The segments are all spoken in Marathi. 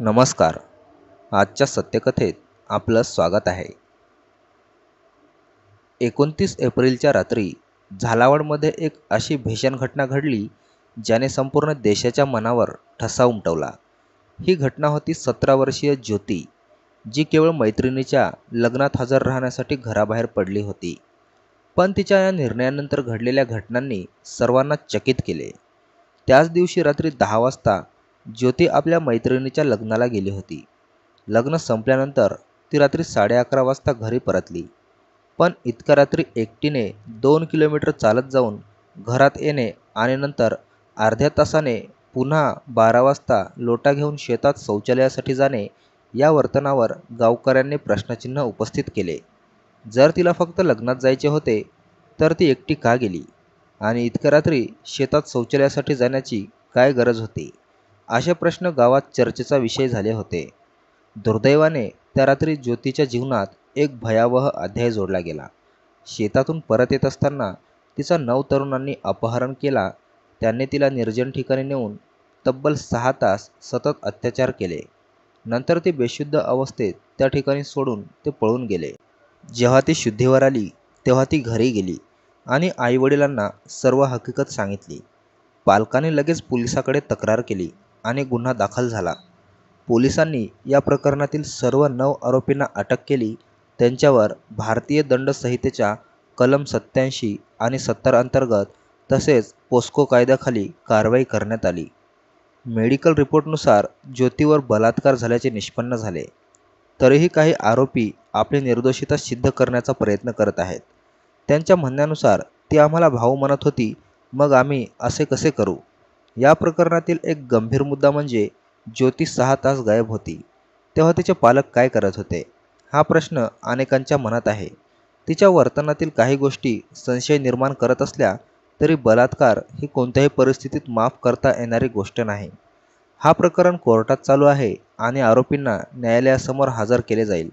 नमस्कार. आजच्या सत्यकथेत आपलं स्वागत आहे. एकोणतीस एप्रिलच्या रात्री झालावाडमध्ये एक अशी भीषण घटना घडली ज्याने संपूर्ण देशाच्या मनावर ठसा उमटवला. ही घटना होती सतरा वर्षीय ज्योती जी केवळ मैत्रिणीच्या लग्नात हजर राहण्यासाठी घराबाहेर पडली होती. पण तिच्या या निर्णयानंतर घडलेल्या घटनांनी सर्वांना चकित केले. त्याच दिवशी रात्री दहा वाजता ज्योती आपल्या मैत्रिणीच्या लग्नाला गेली होती. लग्न संपल्यानंतर ती रात्री साडे अकरा वाजता घरी परतली. पण इतक्या रात्री एकटीने दोन किलोमीटर चालत जाऊन घरात येणे आणि नंतर अर्ध्या तासाने पुन्हा बारा वाजता लोटा घेऊन शेतात शौचालयासाठी जाणे या वर्तनावर गावकऱ्यांनी प्रश्नचिन्ह उपस्थित केले. जर तिला फक्त लग्नात जायचे होते तर ती एकटी का गेली? आणि इतक्या रात्री शेतात शौचालयासाठी जाण्याची काय गरज होती? असे प्रश्न गावात चर्चेचा विषय झाले होते. दुर्दैवाने त्या रात्री ज्योतीच्या जीवनात एक भयावह अध्याय जोडला गेला. शेतातून परत येत असताना तिचा नऊ तरुणांनी अपहरण केला. त्यांनी तिला निर्जन ठिकाणी नेऊन तब्बल सहा तास सतत अत्याचार केले. नंतर ती बेशुद्ध अवस्थेत त्या ठिकाणी सोडून ते पळून गेले. जेव्हा ती शुद्धीवर आली तेव्हा ती घरी गेली आणि आईवडिलांना सर्व हकीकत सांगितली. पालकाने लगेच पोलिसाकडे तक्रार केली. आणि गुन्हा दाखल झाला. पोलिसांनी या प्रकरणातील सर्व नऊ आरोपींना अटक केली. त्यांच्यावर भारतीय दंड संहितेच्या कलम सत्याऐंशी आणि सत्तर अंतर्गत तसेच पोस्को कायद्याखाली कारवाई करण्यात आली. मेडिकल रिपोर्टनुसार ज्योतीवर बलात्कार झाल्याचे निष्पन्न झाले. तरीही काही आरोपी आपली निर्दोषिता सिद्ध करण्याचा प्रयत्न करत आहेत. त्यांच्या म्हणण्यानुसार ती आम्हाला भाऊ म्हणत होती मग आम्ही असे कसे करू? या प्रकरणातील एक गंभीर मुद्दा म्हणजे ज्योती सहा तास गायब होती. तेव्हा तिचे पालक काय करत होते? हा प्रश्न अनेकांच्या मनात आहे. तिच्या वर्तनातील काही गोष्टी संशय निर्माण करत असल्या तरी बलात्कार ही कोणत्याही परिस्थितीत माफ करता येणारी गोष्ट नाही. हा प्रकरण कोर्टात चालू आहे आणि आरोपींना न्यायालयासमोर हजर केले जाईल.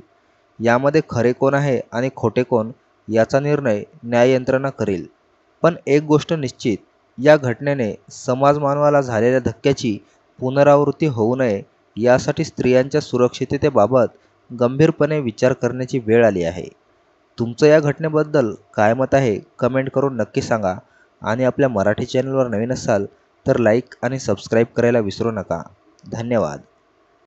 यामध्ये खरे कोण आहे आणि खोटे कोण याचा निर्णय न्याययंत्रणा करेल. पण एक गोष्ट निश्चित या घटनेने समाज मानवाला झालेल्या धक्क्याची पुनरावृत्ती होऊ नये यासाठी स्त्रियांच्या सुरक्षिततेबाबत गंभीरपणे विचार करण्याची वेळ आली आहे. तुमचं या घटनेबद्दल काय मत आहे कमेंट करून नक्की सांगा आणि आपल्या मराठी चॅनलवर नवीन असाल तर लाईक आणि सबस्क्राईब करायला विसरू नका. धन्यवाद.